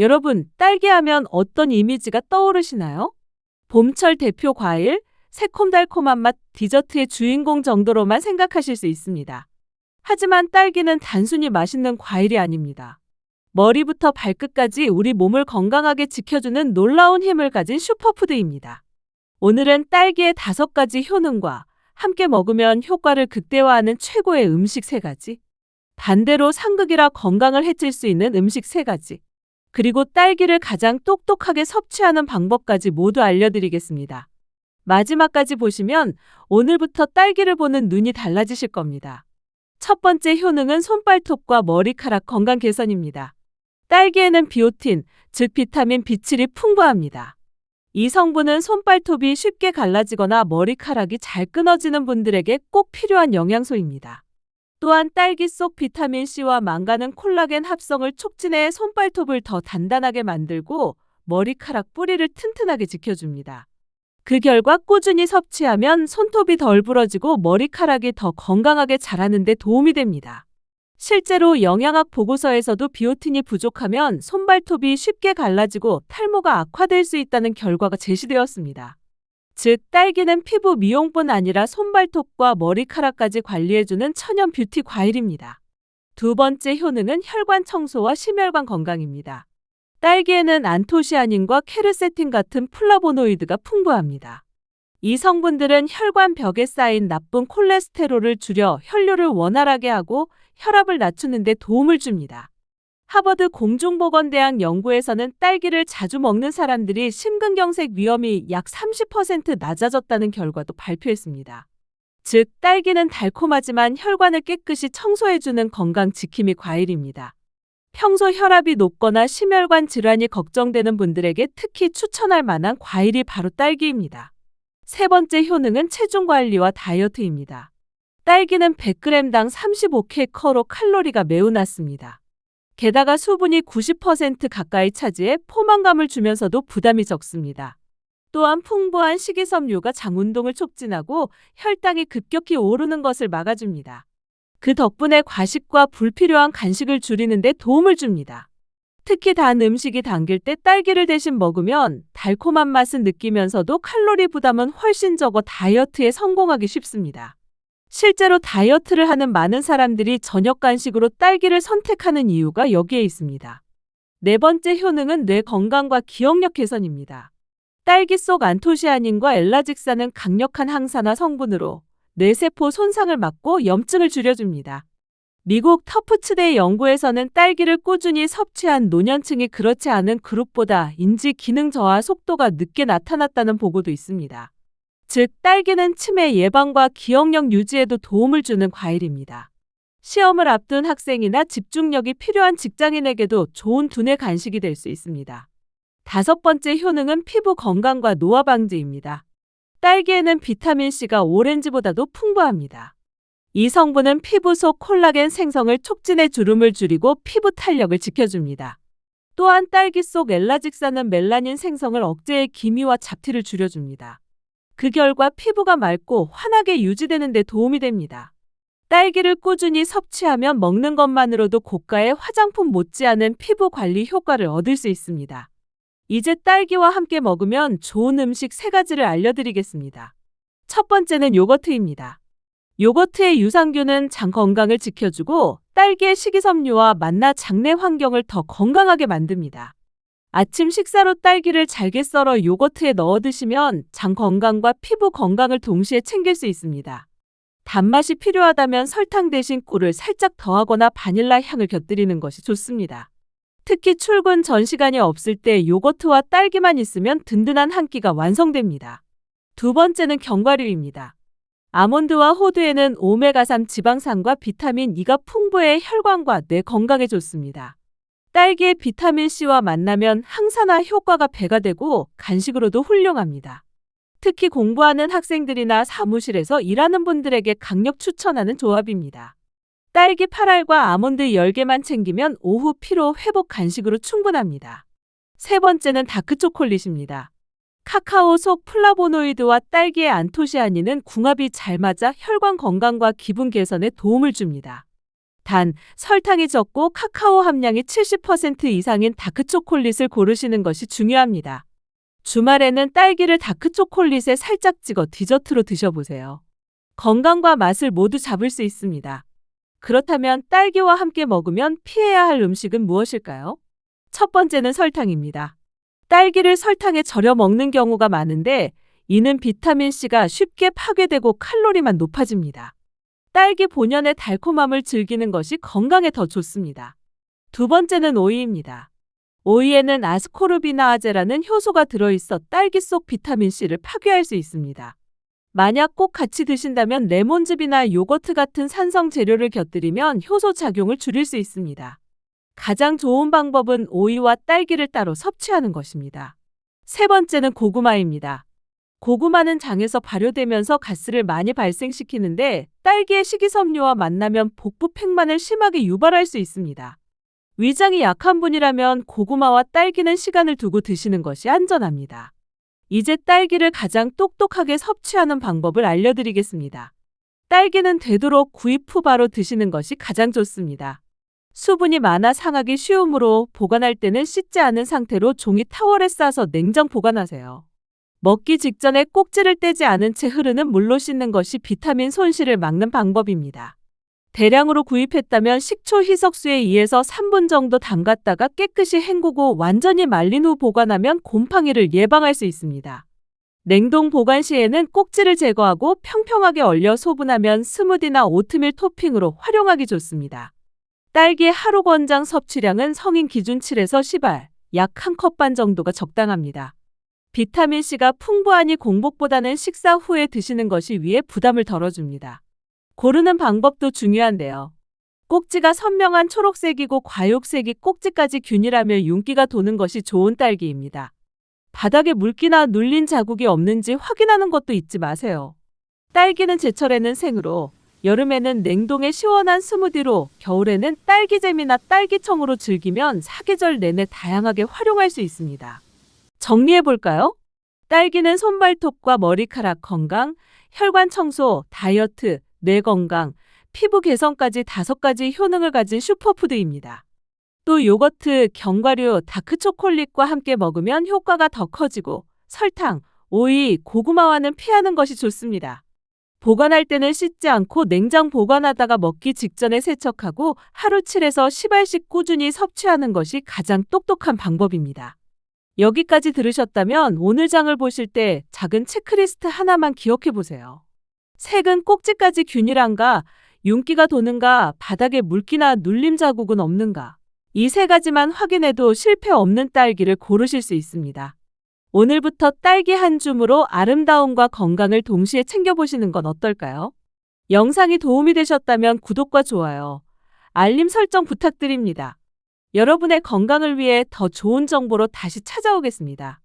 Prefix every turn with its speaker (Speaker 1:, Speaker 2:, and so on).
Speaker 1: 여러분, 딸기 하면 어떤 이미지가 떠오르시나요? 봄철 대표 과일, 새콤달콤한 맛 디저트의 주인공 정도로만 생각하실 수 있습니다. 하지만 딸기는 단순히 맛있는 과일이 아닙니다. 머리부터 발끝까지 우리 몸을 건강하게 지켜주는 놀라운 힘을 가진 슈퍼푸드입니다. 오늘은 딸기의 다섯 가지 효능과 함께 먹으면 효과를 극대화하는 최고의 음식 세 가지, 반대로 상극이라 건강을 해칠 수 있는 음식 세 가지, 그리고 딸기를 가장 똑똑하게 섭취하는 방법까지 모두 알려드리겠습니다. 마지막까지 보시면 오늘부터 딸기를 보는 눈이 달라지실 겁니다. 첫 번째 효능은 손발톱과 머리카락 건강 개선입니다. 딸기에는 비오틴, 즉 비타민 B7이 풍부합니다. 이 성분은 손발톱이 쉽게 갈라지거나 머리카락이 잘 끊어지는 분들에게 꼭 필요한 영양소입니다. 또한 딸기 속 비타민 C와 망가는 콜라겐 합성을 촉진해 손발톱을 더 단단하게 만들고 머리카락 뿌리를 튼튼하게 지켜줍니다. 그 결과 꾸준히 섭취하면 손톱이 덜 부러지고 머리카락이 더 건강하게 자라는 데 도움이 됩니다. 실제로 영양학 보고서에서도 비오틴이 부족하면 손발톱이 쉽게 갈라지고 탈모가 악화될 수 있다는 결과가 제시되었습니다. 즉, 딸기는 피부 미용뿐 아니라 손발톱과 머리카락까지 관리해주는 천연 뷰티 과일입니다. 두 번째 효능은 혈관 청소와 심혈관 건강입니다. 딸기에는 안토시아닌과 케르세틴 같은 플라보노이드가 풍부합니다. 이 성분들은 혈관 벽에 쌓인 나쁜 콜레스테롤을 줄여 혈류를 원활하게 하고 혈압을 낮추는 데 도움을 줍니다. 하버드 공중보건대학 연구에서는 딸기를 자주 먹는 사람들이 심근경색 위험이 약 30% 낮아졌다는 결과도 발표했습니다. 즉, 딸기는 달콤하지만 혈관을 깨끗이 청소해주는 건강 지킴이 과일입니다. 평소 혈압이 높거나 심혈관 질환이 걱정되는 분들에게 특히 추천할 만한 과일이 바로 딸기입니다. 세 번째 효능은 체중 관리와 다이어트입니다. 딸기는 100g당 35kcal 칼로리가 매우 낮습니다. 게다가 수분이 90% 가까이 차지해 포만감을 주면서도 부담이 적습니다. 또한 풍부한 식이섬유가 장 운동을 촉진하고 혈당이 급격히 오르는 것을 막아줍니다. 그 덕분에 과식과 불필요한 간식을 줄이는 데 도움을 줍니다. 특히 단 음식이 당길 때 딸기를 대신 먹으면 달콤한 맛은 느끼면서도 칼로리 부담은 훨씬 적어 다이어트에 성공하기 쉽습니다. 실제로 다이어트를 하는 많은 사람들이 저녁 간식으로 딸기를 선택하는 이유가 여기에 있습니다. 네 번째 효능은 뇌 건강과 기억력 개선입니다. 딸기 속 안토시아닌과 엘라직산은 강력한 항산화 성분으로 뇌세포 손상을 막고 염증을 줄여줍니다. 미국 터프츠데이 연구에서는 딸기를 꾸준히 섭취한 노년층이 그렇지 않은 그룹보다 인지 기능 저하 속도가 늦게 나타났다는 보고도 있습니다. 즉, 딸기는 치매 예방과 기억력 유지에도 도움을 주는 과일입니다. 시험을 앞둔 학생이나 집중력이 필요한 직장인에게도 좋은 두뇌 간식이 될 수 있습니다. 다섯 번째 효능은 피부 건강과 노화 방지입니다. 딸기에는 비타민C가 오렌지보다도 풍부합니다. 이 성분은 피부 속 콜라겐 생성을 촉진해 주름을 줄이고 피부 탄력을 지켜줍니다. 또한 딸기 속 엘라직산은 멜라닌 생성을 억제해 기미와 잡티를 줄여줍니다. 그 결과 피부가 맑고 환하게 유지되는 데 도움이 됩니다. 딸기를 꾸준히 섭취하면 먹는 것만으로도 고가의 화장품 못지않은 피부 관리 효과를 얻을 수 있습니다. 이제 딸기와 함께 먹으면 좋은 음식 세 가지를 알려드리겠습니다. 첫 번째는 요거트입니다. 요거트의 유산균은 장 건강을 지켜주고 딸기의 식이섬유와 만나 장내 환경을 더 건강하게 만듭니다. 아침 식사로 딸기를 잘게 썰어 요거트에 넣어 드시면 장 건강과 피부 건강을 동시에 챙길 수 있습니다. 단맛이 필요하다면 설탕 대신 꿀을 살짝 더하거나 바닐라 향을 곁들이는 것이 좋습니다. 특히 출근 전 시간이 없을 때 요거트와 딸기만 있으면 든든한 한 끼가 완성됩니다. 두 번째는 견과류입니다. 아몬드와 호두에는 오메가3 지방산과 비타민 E가 풍부해 혈관과 뇌 건강에 좋습니다. 딸기의 비타민C와 만나면 항산화 효과가 배가 되고 간식으로도 훌륭합니다. 특히 공부하는 학생들이나 사무실에서 일하는 분들에게 강력 추천하는 조합입니다. 딸기 8알과 아몬드 10개만 챙기면 오후 피로 회복 간식으로 충분합니다. 세 번째는 다크초콜릿입니다. 카카오 속 플라보노이드와 딸기의 안토시아닌은 궁합이 잘 맞아 혈관 건강과 기분 개선에 도움을 줍니다. 단, 설탕이 적고 카카오 함량이 70% 이상인 다크초콜릿을 고르시는 것이 중요합니다. 주말에는 딸기를 다크초콜릿에 살짝 찍어 디저트로 드셔보세요. 건강과 맛을 모두 잡을 수 있습니다. 그렇다면 딸기와 함께 먹으면 피해야 할 음식은 무엇일까요? 첫 번째는 설탕입니다. 딸기를 설탕에 절여 먹는 경우가 많은데 이는 비타민C가 쉽게 파괴되고 칼로리만 높아집니다. 딸기 본연의 달콤함을 즐기는 것이 건강에 더 좋습니다. 두 번째는 오이입니다. 오이에는 아스코르비나아제라는 효소가 들어있어 딸기 속 비타민C를 파괴할 수 있습니다. 만약 꼭 같이 드신다면 레몬즙이나 요거트 같은 산성 재료를 곁들이면 효소 작용을 줄일 수 있습니다. 가장 좋은 방법은 오이와 딸기를 따로 섭취하는 것입니다. 세 번째는 고구마입니다. 고구마는 장에서 발효되면서 가스를 많이 발생시키는데 딸기의 식이섬유와 만나면 복부 팽만을 심하게 유발할 수 있습니다. 위장이 약한 분이라면 고구마와 딸기는 시간을 두고 드시는 것이 안전합니다. 이제 딸기를 가장 똑똑하게 섭취하는 방법을 알려드리겠습니다. 딸기는 되도록 구입 후 바로 드시는 것이 가장 좋습니다. 수분이 많아 상하기 쉬우므로 보관할 때는 씻지 않은 상태로 종이 타월에 싸서 냉장 보관하세요. 먹기 직전에 꼭지를 떼지 않은 채 흐르는 물로 씻는 것이 비타민 손실을 막는 방법입니다. 대량으로 구입했다면 식초 희석수에 2에서 3분 정도 담갔다가 깨끗이 헹구고 완전히 말린 후 보관하면 곰팡이를 예방할 수 있습니다. 냉동 보관 시에는 꼭지를 제거하고 평평하게 얼려 소분하면 스무디나 오트밀 토핑으로 활용하기 좋습니다. 딸기 하루 권장 섭취량은 성인 기준 7에서 10알, 약 한 컵 반 정도가 적당합니다. 비타민C가 풍부하니 공복보다는 식사 후에 드시는 것이 위에 부담을 덜어줍니다. 고르는 방법도 중요한데요. 꼭지가 선명한 초록색이고 과육색이 꼭지까지 균일하며 윤기가 도는 것이 좋은 딸기입니다. 바닥에 물기나 눌린 자국이 없는지 확인하는 것도 잊지 마세요. 딸기는 제철에는 생으로, 여름에는 냉동의 시원한 스무디로, 겨울에는 딸기잼이나 딸기청으로 즐기면 사계절 내내 다양하게 활용할 수 있습니다. 정리해 볼까요? 딸기는 손발톱과 머리카락 건강, 혈관 청소, 다이어트, 뇌 건강, 피부 개선까지 다섯 가지 효능을 가진 슈퍼푸드입니다. 또 요거트, 견과류, 다크초콜릿과 함께 먹으면 효과가 더 커지고 설탕, 오이, 고구마와는 피하는 것이 좋습니다. 보관할 때는 씻지 않고 냉장 보관하다가 먹기 직전에 세척하고 하루 7에서 10알씩 꾸준히 섭취하는 것이 가장 똑똑한 방법입니다. 여기까지 들으셨다면 오늘 장을 보실 때 작은 체크리스트 하나만 기억해 보세요. 색은 꼭지까지 균일한가, 윤기가 도는가, 바닥에 물기나 눌림 자국은 없는가. 이 세 가지만 확인해도 실패 없는 딸기를 고르실 수 있습니다. 오늘부터 딸기 한 줌으로 아름다움과 건강을 동시에 챙겨보시는 건 어떨까요? 영상이 도움이 되셨다면 구독과 좋아요, 알림 설정 부탁드립니다. 여러분의 건강을 위해 더 좋은 정보로 다시 찾아오겠습니다.